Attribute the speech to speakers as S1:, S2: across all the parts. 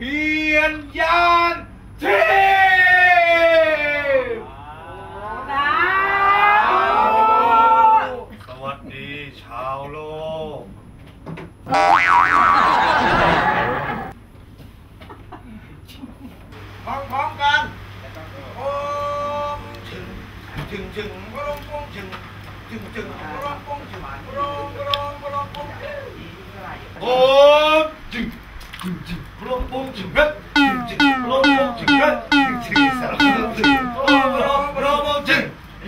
S1: เพียนยานเทพสวัสดีชาวโลก พร้อมๆกัน โอ้มถึงถึงถึงกระรองปงถึงถึงถึงกระรองปงถึงกระรองระรอง ด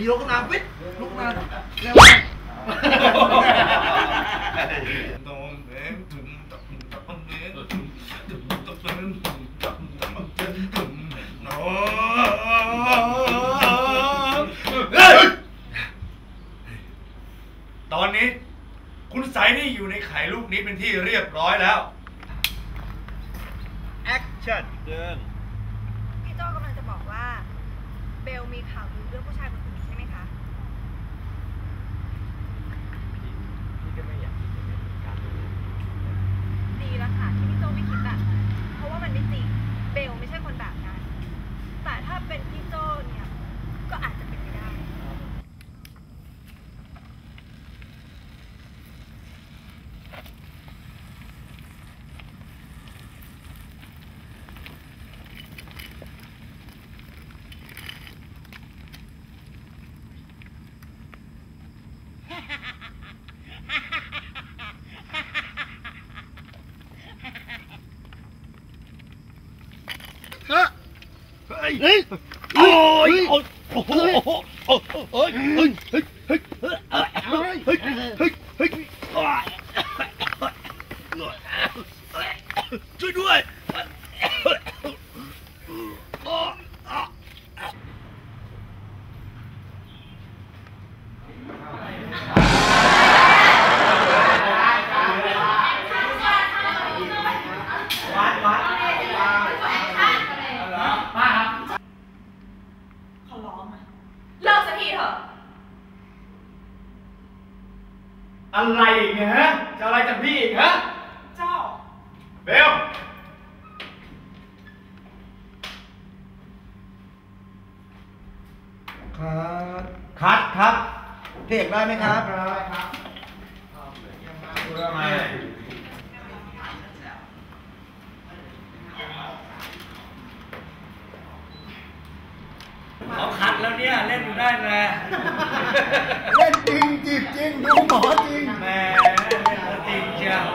S1: ี
S2: ลุกน้ำปิดลุกน้ำแล้ว
S1: ตอนนี้ คุณสายนี่อยู่ในไข่ลูกนี้เป็นที่เรียบร้อยแล้ว
S2: ชั่นเดิน
S3: พี่โจ้กำลังจะบอกว่า เบลมีข่าวลือเรื่องผู้ชายคนอื่นใช่ไหมคะ អូយអូយអូយអូយអូយ อะไรอีกเนี่
S1: ยฮะ จะอะไรจากพี่อีกฮะ
S3: เจ้า
S1: เบล
S2: ครับคัดครับเทกได้ไหมครับ
S1: เรื่องอะไร เขาคัดแล้วเนี่ยเล่นอยู่ได้แม่
S2: เล่นจริงจีบจริงดูหมอจริง
S1: แม่เล่นจริงเชียว